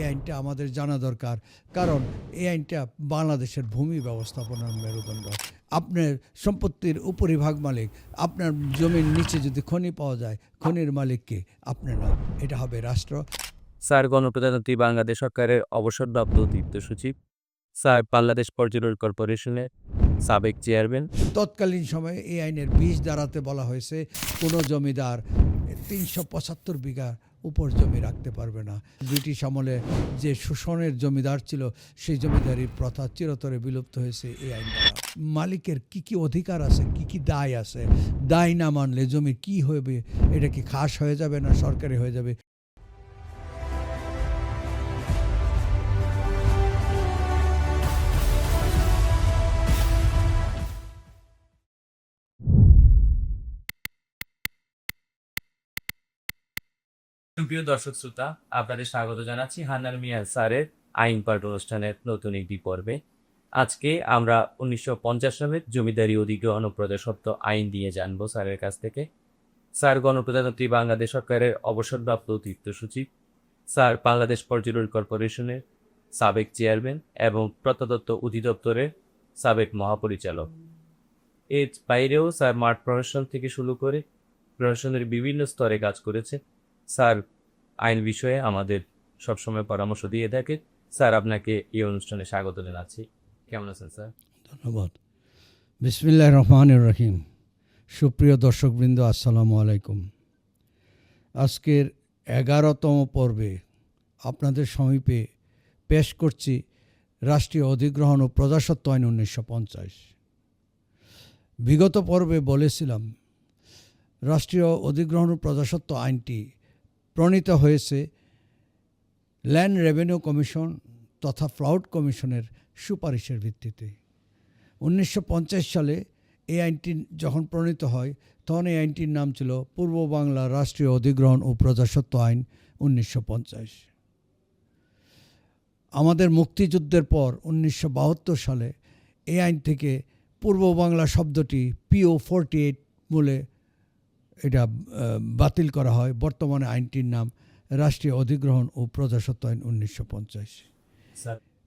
এই আইনটা আমাদের জানা দরকার। কারণ এই আইনটা বাংলাদেশের ভূমি ব্যবস্থাপনার মেরুদণ্ড। আপনার সম্পত্তির উপরিভাগ মালিক আপনার জমির নিচে যদি খনি পাওয়া যায় খনির মালিককে আপনার নয় এটা হবে রাষ্ট্র। স্যার গণপ্রজাতন্ত্রী বাংলাদেশ সরকারের অবসরপ্রাপ্ত অতিরিক্ত সচিব। স্যার বাংলাদেশ পর্যটন কর্পোরেশনের সাবেক চেয়ারম্যান। তৎকালীন সময়ে এই আইনের বিষ দ্বারাতে বলা হয়েছে কোনো জমিদার তিনশো পঁচাত্তর বিঘা উপর জমি রাখতে পারবে না। ব্রিটিশ আমলে যে শোষণের জমিদার ছিল, সেই জমিদারির প্রথা চিরতরে বিলুপ্ত হয়েছে এই আইন মালিকের কি কি অধিকার আছে, কি কি দায় আছে, দায় না মানলে জমি কি হবে, এটা কি খাস হয়ে যাবে না সরকারি হয়ে যাবে? প্রিয় দর্শক শ্রোতা, আপনাদের স্বাগত জানাচ্ছি হান্নান মিয়া স্যারের আইন পাঠ অনুষ্ঠানের নতুন একটি পর্বে। আজকে আমরা উনিশশো পঞ্চাশ সালের জমিদারি অধিগ্রহণ ও প্রজাস্বত্ব আইন দিয়ে জানব স্যারের কাছ থেকে। স্যার গণপ্রজাতন্ত্রী বাংলাদেশ সরকারের অবসরপ্রাপ্ত অতিরিক্ত সচিব, স্যার বাংলাদেশ পর্যটন কর্পোরেশনের সাবেক চেয়ারম্যান এবং প্রত্নতত্ত্ব অধিদপ্তরের সাবেক মহাপরিচালক। এর বাইরেও স্যার মাঠ প্রশাসন থেকে শুরু করে প্রশাসনের বিভিন্ন স্তরে কাজ করেছে স্যার, আইন বিষয়ে আমাদের সবসময় পরামর্শ দিয়ে থাকে। স্যার, আপনাকে এই অনুষ্ঠানে স্বাগত জানাচ্ছি। কেমন আছেন, স্যার? ধন্যবাদ। বিসমিল্লাহ রহমান রহিম। সুপ্রিয় দর্শকবৃন্দ, আসসালামু আলাইকুম। আজকের এগারোতম পর্বে আপনাদের সমীপে পেশ করছি রাষ্ট্রীয় অধিগ্রহণ ও প্রজাসত্ব আইন উনিশশো পঞ্চাশ। বিগত পর্বে বলেছিলাম, রাষ্ট্রীয় অধিগ্রহণ ও প্রজাসত্ব আইনটি প্রণীত হয়েছে ল্যান্ড রেভিনিউ কমিশন তথা ফ্লাউড কমিশনের সুপারিশের ভিত্তিতে। উনিশশো পঞ্চাশ সালে এই আইনটি যখন প্রণীত হয়, তখন এই আইনটির নাম ছিল পূর্ব বাংলা রাষ্ট্রীয় অধিগ্রহণ ও প্রজাসত্ব আইন উনিশশো পঞ্চাশ। আমাদের মুক্তিযুদ্ধের পর উনিশশো বাহাত্তর সালে এই আইন থেকে পূর্ব বাংলা শব্দটি পিও ফোরটি এইট বলে এটা বাতিল করা হয়। বর্তমানে আইনটির নাম রাষ্ট্রীয় অধিগ্রহণ ও প্রজাসত্ব আইন উনিশশো পঞ্চাশ।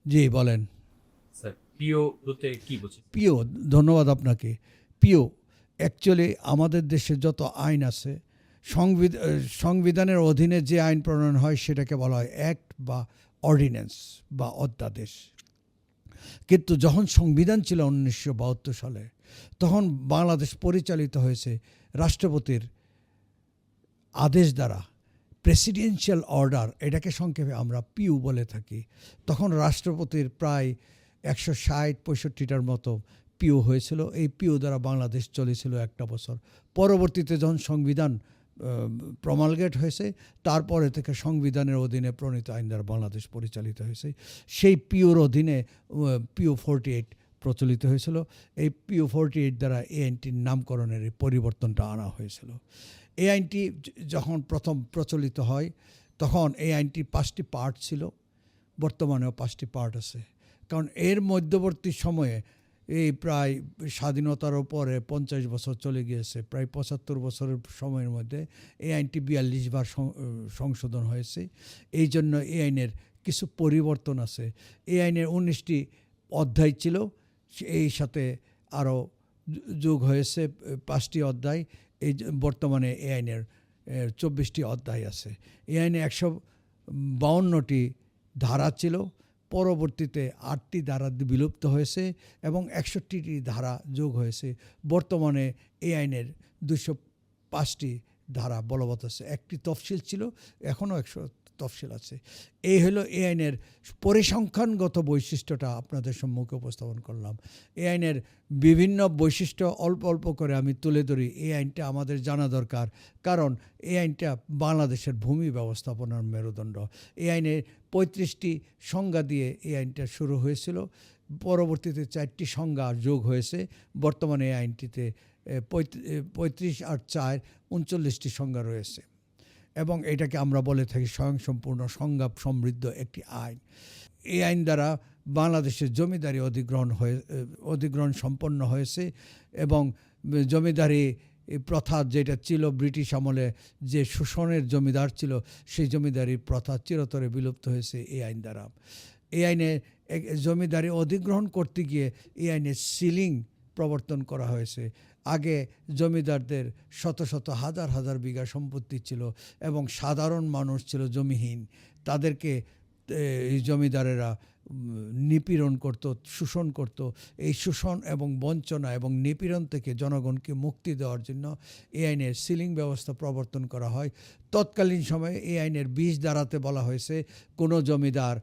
জি বলেন। পিও ধন্যবাদ আপনাকে। পিও অ্যাকচুয়ালি আমাদের দেশে যত আইন আছে সংবিধ- সংবিধানের অধীনে যে আইন প্রণয়ন হয় সেটাকে বলা হয় অ্যাক্ট বা অর্ডিন্যান্স বা অধ্যাদেশ। কিন্তু যখন সংবিধান ছিল উনিশশো বাহাত্তর সালে তখন বাংলাদেশ পরিচালিত হয়েছে রাষ্ট্রপতির আদেশ দ্বারা প্রেসিডেন্সিয়াল অর্ডার এটাকে সংক্ষেপে আমরা পিউ বলে থাকি, তখন রাষ্ট্রপতির প্রায় একশো ষাট, পঁয়ষট্টিটার মতো পিও হয়েছিল। এই পিও দ্বারা বাংলাদেশ চলেছিল একটা বছর। পরবর্তীতে যখন সংবিধান প্রমালগেট হয়েছে, তারপরে থেকে সংবিধানের অধীনে প্রণীত আইন দ্বারা বাংলাদেশ পরিচালিত হয়েছে। সেই পিওর অধীনে পিও ফোরটি এইট প্রচলিত হয়েছিল। এই পিও ফোরটি এইট দ্বারা এই আইনটির নামকরণের এই পরিবর্তনটা আনা হয়েছিল। এই আইনটি যখন প্রথম প্রচলিত হয়, তখন এই আইনটি পাঁচটি পার্ট ছিল। বর্তমানেও পাঁচটি পার্ট আছে। কারণ এর মধ্যবর্তী সময়ে এই প্রায় স্বাধীনতার পরে পঞ্চাশ বছর চলে গিয়েছে। প্রায় পঁচাত্তর বছরের সময়ের মধ্যে এই আইনটি বিয়াল্লিশ বার সংশোধন হয়েছে। এই জন্য এই আইনের কিছু পরিবর্তন আছে। এই আইনের উনিশটি অধ্যায় ছিল। এই সাথে আরও যোগ হয়েছে, পাঁচটি অধ্যায়। এই বর্তমানে এ আইনের চব্বিশটি অধ্যায় আছে। এ আইনে একশো বাউন্নটি ধারা ছিল। পরবর্তীতে আটটি ধারা বিলুপ্ত হয়েছে এবং একষট্টিটি ধারা যোগ হয়েছে। বর্তমানে এ আইনের দুশো পাঁচটি ধারা বলবৎ আছে। একটি তফসিল ছিল, এখনও একশো তফসিল আছে। এই হলো এ আইনের পরিসংখ্যানগত বৈশিষ্ট্যটা আপনাদের সম্মুখে উপস্থাপন করলাম। এ আইনের বিভিন্ন বৈশিষ্ট্য অল্প অল্প করে আমি তুলে ধরি। এই আইনটা আমাদের জানা দরকার। কারণ এই আইনটা বাংলাদেশের ভূমি ব্যবস্থাপনার মেরুদণ্ড। এই আইনে পঁয়ত্রিশটি সংজ্ঞা দিয়ে এই আইনটা শুরু হয়েছিল। পরবর্তীতে চারটি সংজ্ঞা যোগ হয়েছে। বর্তমানে এই আইনটিতে এ, পঁয়ত্রি- এ, পঁয়ত্রিশ আর চার উনচল্লিশটি সংজ্ঞা রয়েছে। এবং এটাকে আমরা বলে থাকি স্বয়ংসম্পূর্ণ সংজ্ঞা সমৃদ্ধ একটি আইন। এই আইন দ্বারা বাংলাদেশের জমিদারি অধিগ্রহণ হয়ে, অধিগ্রহণ সম্পন্ন হয়েছে এবং জমিদারি প্রথা যেটা ছিল ব্রিটিশ আমলে যে শোষণের জমিদার ছিল, সেই জমিদারি প্রথা চিরতরে বিলুপ্ত হয়েছে এই আইন দ্বারা। এই আইনে জমিদারি অধিগ্রহণ করতে গিয়ে এই আইনে সিলিং প্রবর্তন করা হয়েছে। আগে জমিদারদের শত শত হাজার হাজার বিঘা সম্পত্তি ছিল এবং সাধারণ মানুষ ছিল জমিহীন। তাদেরকে এই জমিদারেরা নিপীড়ন করত, শোষণ করত। এই শোষণ এবং বঞ্চনা এবং নিপীড়ন থেকে জনগণকে মুক্তি দেওয়ার জন্য এই আইনের সিলিং ব্যবস্থা প্রবর্তন করা হয়। তৎকালীন সময়ে এই আইনের বিষ দ্বারাতে বলা হয়েছে, কোনো জমিদার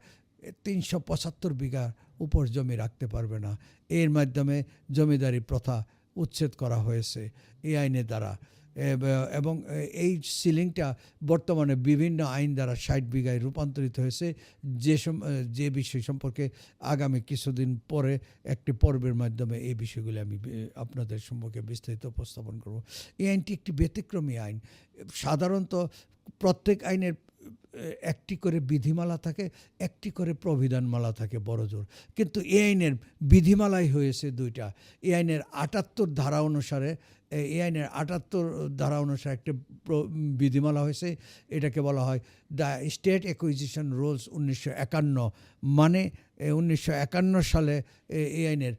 তিনশো পঁচাত্তর বিঘা উপর জমি রাখতে পারবে না। এর মাধ্যমে জমিদারি প্রথা উচ্ছেদ করা হয়েছে এই আইনের দ্বারা। এব- এই সিলিংটা বর্তমানে বিভিন্ন আইন দ্বারা ষাট বিঘায় রূপান্তরিত হয়েছে। যে যে বিষয় সম্পর্কে আগামী কিছুদিন পরে একটি পর্বের মাধ্যমে এই বিষয়গুলি আমি আপনাদের সম্পর্কে বিস্তারিত উপস্থাপন করব। এই আইনটি একটি ব্যতিক্রমী আইন। সাধারণত প্রত্যেক আইনের একটি করে বিধিমালা থাকে, একটি করে প্রবিধানমালা থাকে বড় জোর। কিন্তু এ আইনের বিধিমালাই হয়েছে দুইটা। এ আইনের আটাত্তর ধারা অনুসারে এই আইনের আটাত্তর ধারা অনুসারে একটি বিধিমালা হয়েছে। এটাকে বলা হয় দ্য স্টেট অ্যাকুইজিশন রুলস উনিশশো একান্ন। মানে উনিশশো একান্ন সালে এই আইনের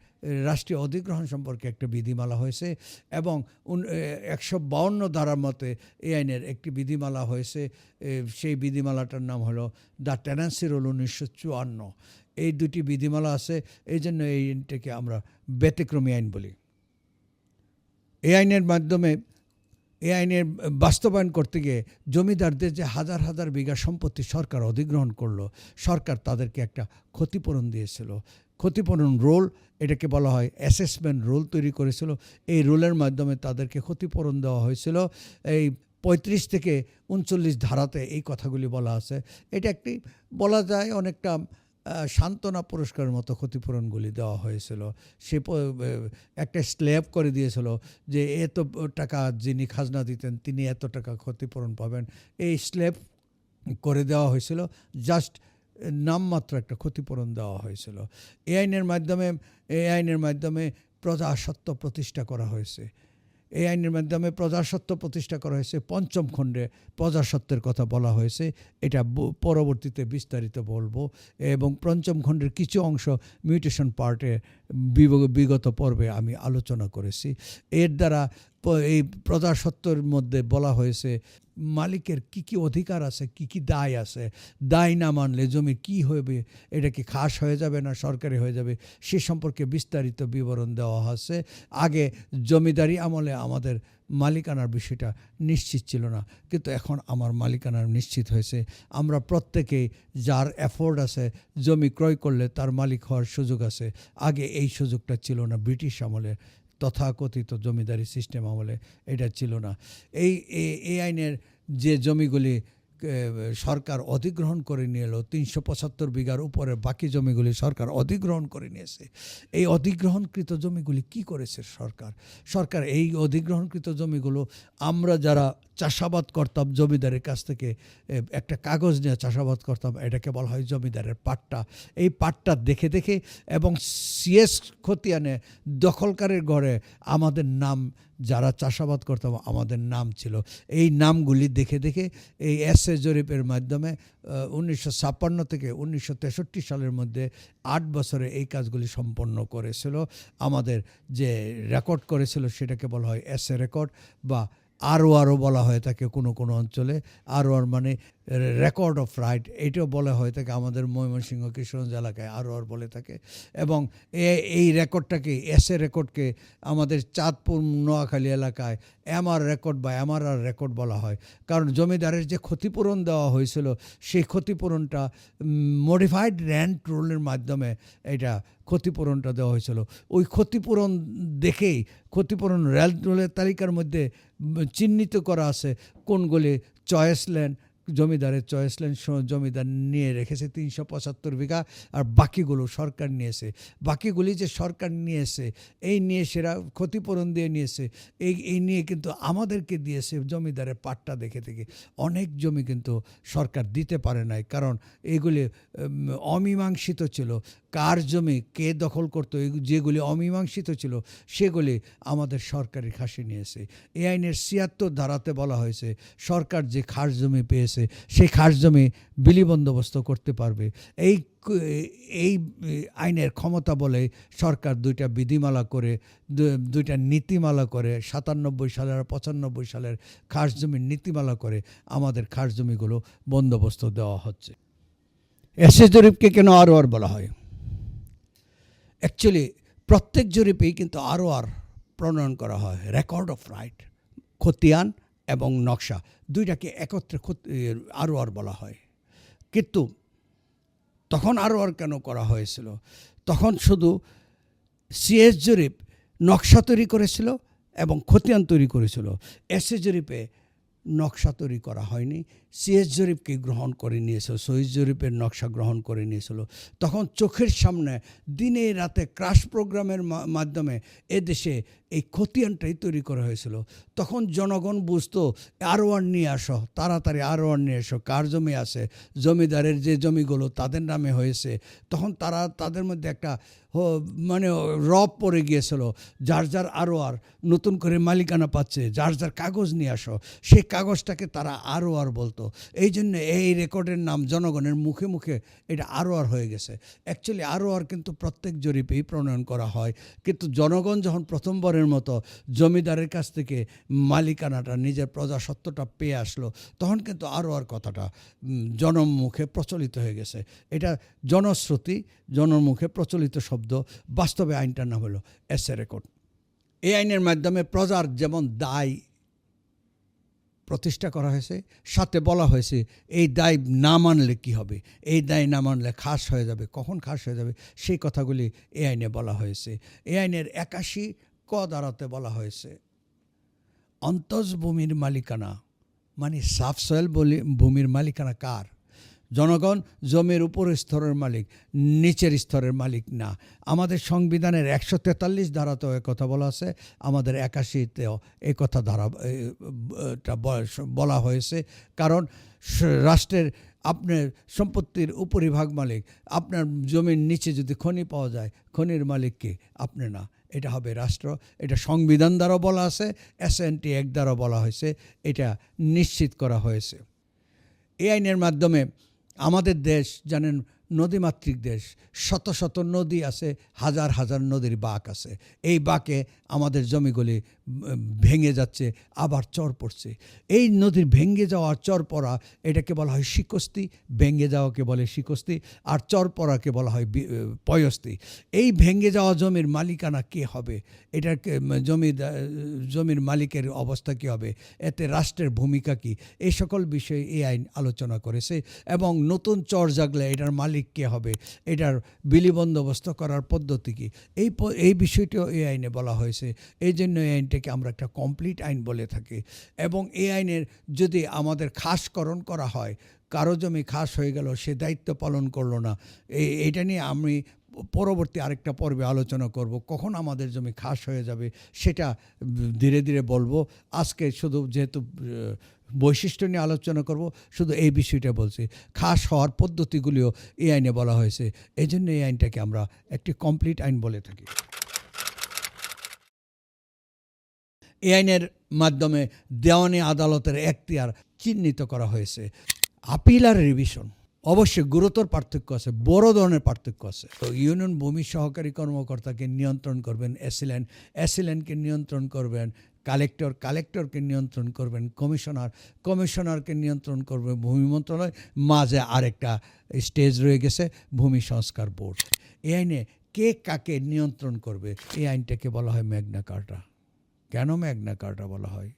রাষ্ট্রীয় অধিগ্রহণ সম্পর্কে একটা বিধিমালা হয়েছে এবং একশো বাউন্ন ধারার মতে এই আইনের একটি বিধিমালা হয়েছে। সেই বিধিমালাটার নাম হলো দ্য টেনান্সি রুল উনিশশো চুয়ান্ন। এই দুটি বিধিমালা আছে, এই জন্য এই আইনটাকে আমরা ব্যতিক্রমী আইন বলি। এই আইনের মাধ্যমে এ আইনের বাস্তবায়ন করতে গিয়ে জমিদারদের যে হাজার হাজার বিঘা সম্পত্তি সরকার অধিগ্রহণ করল, সরকার তাদেরকে একটা ক্ষতিপূরণ দিয়েছিল। ক্ষতিপূরণ রোল, এটাকে বলা হয় অ্যাসেসমেন্ট রোল তৈরি করেছিল। এই রোলের মাধ্যমে তাদেরকে ক্ষতিপূরণ দেওয়া হয়েছিল। এই পঁয়ত্রিশ থেকে উনচল্লিশ ধারাতে এই কথাগুলি বলা আছে। এটা একটি বলা যায় অনেকটা সান্ত্বনা পুরস্কারের মতো ক্ষতিপূরণগুলি দেওয়া হয়েছিল। সে একটা স্ল্যাব করে দিয়েছিল যে এত টাকা যিনি খাজনা দিতেন, তিনি এত টাকা ক্ষতিপূরণ পাবেন। এই স্ল্যাব করে দেওয়া হয়েছিল। জাস্ট নামমাত্র একটা ক্ষতিপূরণ দেওয়া হয়েছিল। এ আইনের মাধ্যমে, এ আইনের মাধ্যমে প্রজাসত্ব প্রতিষ্ঠা করা হয়েছে। এই আইনের মাধ্যমে প্রজাসত্ব প্রতিষ্ঠা করা হয়েছে। পঞ্চম খণ্ডে প্রজাসত্বের কথা বলা হয়েছে। এটা পরবর্তীতে বিস্তারিত বলব। এবং পঞ্চম খণ্ডের কিছু অংশ মিউটেশন পার্টে বিগ- বিগত পর্বে আমি আলোচনা করেছি। এর দ্বারা এই প্রজাসত্বের মধ্যে বলা হয়েছে, মালিকের কি কি অধিকার আছে, কি কি দায় আছে? দায় না মানলে জমি কি হবে এটা কি খাস হয়ে যাবে না সরকারি হয়ে যাবে? সে সম্পর্কে বিস্তারিত বিবরণ দেওয়া হচ্ছে আগে জমিদারি আমলে আমাদের মালিকানার বিষয়টা নিশ্চিত ছিল না, কিন্তু এখন আমার মালিকানার নিশ্চিত হয়েছে। আমরা প্রত্যেকেই যার অ্যাফোর্ড আছে, জমি ক্রয় করলে তার মালিক হওয়ার সুযোগ আছে। আগে এই সুযোগটা ছিল না ব্রিটিশ আমলে। তথাকথিত জমিদারি সিস্টেম আমলে এটা ছিল না। এই এই- আইনের যে জমিগুলি সরকার অধিগ্রহণ করে নিয়ে এলো তিনশো পঁচাত্তর বিঘার উপরে বাকি জমিগুলি সরকার অধিগ্রহণ করে নিয়েছে। এই অধিগ্রহণকৃত জমিগুলি কি করেছে সরকার? সরকার এই অধিগ্রহণকৃত জমিগুলো আমরা যারা চাষাবাদ করতাম জমিদারের কাছ থেকে একটা কাগজ নিয়ে চাষাবাদ করতাম, এটাকে বলা হয় জমিদারের পাট্টা। এই পাট্টা দেখে দেখে এবং সিএস খতিয়ানে দখলকারের ঘরে আমাদের নাম যারা চাষাবাদ করতাম আমাদের নাম ছিল। এই নামগুলি দেখে দেখে এই এস এ জরিপের মাধ্যমে উনিশশো ছাপ্পান্ন থেকে উনিশশো তেষট্টি সালের মধ্যে আট বছরে এই কাজগুলি সম্পন্ন করেছিল। আমাদের যে রেকর্ড করেছিল, সেটাকে বলা হয় এস এ রেকর্ড বা আরও আরও বলা হয়ে থাকে কোনো কোনো অঞ্চলে। আরও আর মানে রেকর্ড অফ রাইট, এটাও বলা হয়ে থাকে আমাদের ময়মনসিংহ কিশোরগঞ্জ এলাকায়, আরও আর বলে থাকে। এবং এই রেকর্ডটাকে এস এ রেকর্ডকে আমাদের চাঁদপুর নোয়াখালী এলাকায় এমআর রেকর্ড বা এমআরআর রেকর্ড বলা হয়। কারণ জমিদারের যে ক্ষতিপূরণ দেওয়া হয়েছিল, সেই ক্ষতিপূরণটা মডিফাইড র্যান্ট রোলের মাধ্যমে এটা ক্ষতিপূরণটা দেওয়া হয়েছিল। ওই ক্ষতিপূরণ দেখেই ক্ষতিপূরণ রেল তালিকার মধ্যে চিহ্নিত করা আছে কোনগুলি চয়েস ল্যান্ড জমিদারের চয়েস ল্যান্ড জমিদার নিয়ে রেখেছে তিনশো পঁচাত্তর বিঘা আর বাকিগুলো সরকার নিয়েছে। বাকিগুলি যে সরকার নিয়েছে, এই নিয়ে সেরা ক্ষতিপূরণ দিয়ে নিয়েছে, এই এই নিয়ে কিন্তু আমাদেরকে দিয়েছে জমিদারের পাট্টা দেখে থেকে অনেক জমি কিন্তু সরকার দিতে পারে নাই, কারণ এগুলি অমীমাংসিত ছিল। কার জমি কে দখল করতো যেগুলি অমীমাংসিত ছিল, সেগুলি আমাদের সরকারি খাসি নিয়েছে। এই আইনের ছিয়াত্তর ধারাতে বলা হয়েছে, সরকার যে খাস জমি পেয়েছে সেই খাস জমি বিলি বন্দোবস্ত করতে পারবে। এই এই আইনের ক্ষমতা বলে সরকার দুইটা বিধিমালা করে দুইটা নীতিমালা করে, সাতানব্বই সালের আর পঁচানব্বই সালের খাস জমির নীতিমালা করে আমাদের খাস জমিগুলো বন্দোবস্ত দেওয়া হচ্ছে। এসে জরিপকে কেন আরও আর বলা হয়? অ্যাকচুয়ালি প্রত্যেক জরিপেই কিন্তু আরও আর প্রণয়ন করা হয়। Record of right. খতিয়ান এবং নকশা, দুইটাকে একত্রে আরও আর বলা হয়। কিন্তু তখন আরও আর কেন করা হয়েছিল? তখন শুধু সিএস জরিপ নকশা তৈরি করেছিল এবং খতিয়ান তৈরি করেছিল। এসএ জরিপে নকশা তৈরি করা হয়নি। সিএস জরিপকে গ্রহণ করে নিয়েছিল সহিদ জরিপের নকশা গ্রহণ করে নিয়েছিল। তখন চোখের সামনে দিনে রাতে ক্রাশ প্রোগ্রামের মাধ্যমে এদেশে এই খতিয়ানটাই তৈরি করা হয়েছিল। তখন জনগণ বুঝতো আর নিয়ে আসো, তাড়াতাড়ি আর নিয়ে এসো, কার জমি আছে? জমিদারের যে জমিগুলো তাদের নামে হয়েছে। তখন তারা তাদের মধ্যে একটা মানে রব পড়ে গিয়েছিল, যার যার আরও আর নতুন করে মালিকানা পাচ্ছে, যার যার কাগজ নিয়ে আসো। সেই কাগজটাকে তারা আরও আর বলতো। এই জন্য এই রেকর্ডের নাম জনগণের মুখে মুখে এটা আরও আর হয়ে গেছে। অ্যাকচুয়ালি আরও আর কিন্তু প্রত্যেক জরিপেই প্রণয়ন করা হয়। কিন্তু জনগণ যখন প্রথমবারের মতো জমিদারের কাছ থেকে মালিকানাটা, নিজের প্রজাসত্বটা পেয়ে আসলো, তখন কিন্তু আরও আর কথাটা জনমুখে প্রচলিত হয়ে গেছে। এটা জনশ্রুতি, জনমুখে প্রচলিত শব্দ, বাস্তবে আইনটার নাম হলো এস রেকর্ড। এই আইনের মাধ্যমে প্রজার যেমন দায় প্রতিষ্ঠা করা হয়েছে, সাথে বলা হয়েছে, এই দায় না মানলে কি হবে? এই দায় না মানলে খাস হয়ে যাবে, কখন খাস হয়ে যাবে? সেই কথাগুলি এ আইনে বলা হয়েছে। এ আইনের একাশি দ্বারাতে বলা হয়েছে? অন্তজ ভূমির মালিকানা মানে সাফ সয়েল বলি, ভূমির মালিকানা কার? জনগণ জমির উপর স্তরের মালিক, নিচের স্তরের মালিক না। আমাদের সংবিধানের একশো তেতাল্লিশ ধারাতেও কথা বলা আছে, আমাদের একাশিতেও এই কথা ধারা বলা হয়েছে। কারণ রাষ্ট্রের আপনার সম্পত্তির উপরিভাগ মালিক, আপনার জমির নিচে যদি খনি পাওয়া যায়, খনির মালিককে আপনি না। এটা হবে রাষ্ট্র, এটা সংবিধান দ্বারা বলা আছে এস এন এক দ্বারা বলা হয়েছে, এটা নিশ্চিত করা হয়েছে। এই আইনের মাধ্যমে আমাদের দেশ, জানেন, নদীমাতৃক দেশ, শত শত নদী আছে, হাজার হাজার নদীর বাঁক আছে। এই বাঁকে আমাদের জমিগুলি ভেঙে যাচ্ছে, আবার চর পড়ছে। এই নদীর ভেঙে যাওয়া চর পড়া, এটাকে বলা হয় শিকস্তি, ভেঙে যাওয়াকে বলে শিকস্তি, আর চর পড়াকে বলা হয় পয়স্তি। এই ভেঙে যাওয়া জমির মালিকানা কে হবে? এটাকে জমি জমির মালিকের অবস্থা কী হবে? এতে রাষ্ট্রের ভূমিকা কী? এই সকল বিষয়ে এই আইন আলোচনা করেছে এবং নতুন চর জাগলে এটার মালিক কে হবে? এটার বিলি বন্দোবস্ত করার পদ্ধতি কী? এই এই বিষয়টিও এই আইনে বলা হয়েছে। এই জন্য এই আইনটাকে আমরা একটা কমপ্লিট আইন বলে থাকি। এবং এই আইনের যদি আমাদের খাসকরণ করা হয়, কারও জমি খাস হয়ে গেল, সে দায়িত্ব পালন করল না এটা নিয়ে আমি পরবর্তী আরেকটা পর্বে আলোচনা করব, কখন আমাদের জমি খাস হয়ে যাবে সেটা ধীরে ধীরে বলব। আজকে শুধু যেহেতু বৈশিষ্ট্য নিয়ে আলোচনা করব, শুধু এই বিষয়টা বলছি। খাস হওয়ার পদ্ধতিগুলিও এই আইনে বলা হয়েছে এই জন্য এই আইনটাকে আমরা একটি কমপ্লিট আইন বলে থাকি। এই আইনের মাধ্যমে দেওয়ানি আদালতের এখতিয়ার চিহ্নিত করা হয়েছে। আপিল আর রিভিশন অবশ্যই গুরুতর পার্থক্য আছে, বড় ধরনের পার্থক্য আছে। তো ইউনিয়ন ভূমি সহকারী কর্মকর্তাকে নিয়ন্ত্রণ করবেন, এসিলেন, এসিলেনকে নিয়ন্ত্রণ করবেন, কালেক্টর, কালেক্টরকে নিয়ন্ত্রণ করবেন, কমিশনার, কমিশনারকে নিয়ন্ত্রণ করবে ভূমি মন্ত্রণালয়, মাঝে আরেকটা স্টেজ রয়ে গেছে, ভূমি সংস্কার বোর্ড। এই আইনে কে কাকে নিয়ন্ত্রণ করবে এই আইনটাকে বলা হয় ম্যাগনা কার্টা। কেন ম্যাগনা কার্টা বলা হয়?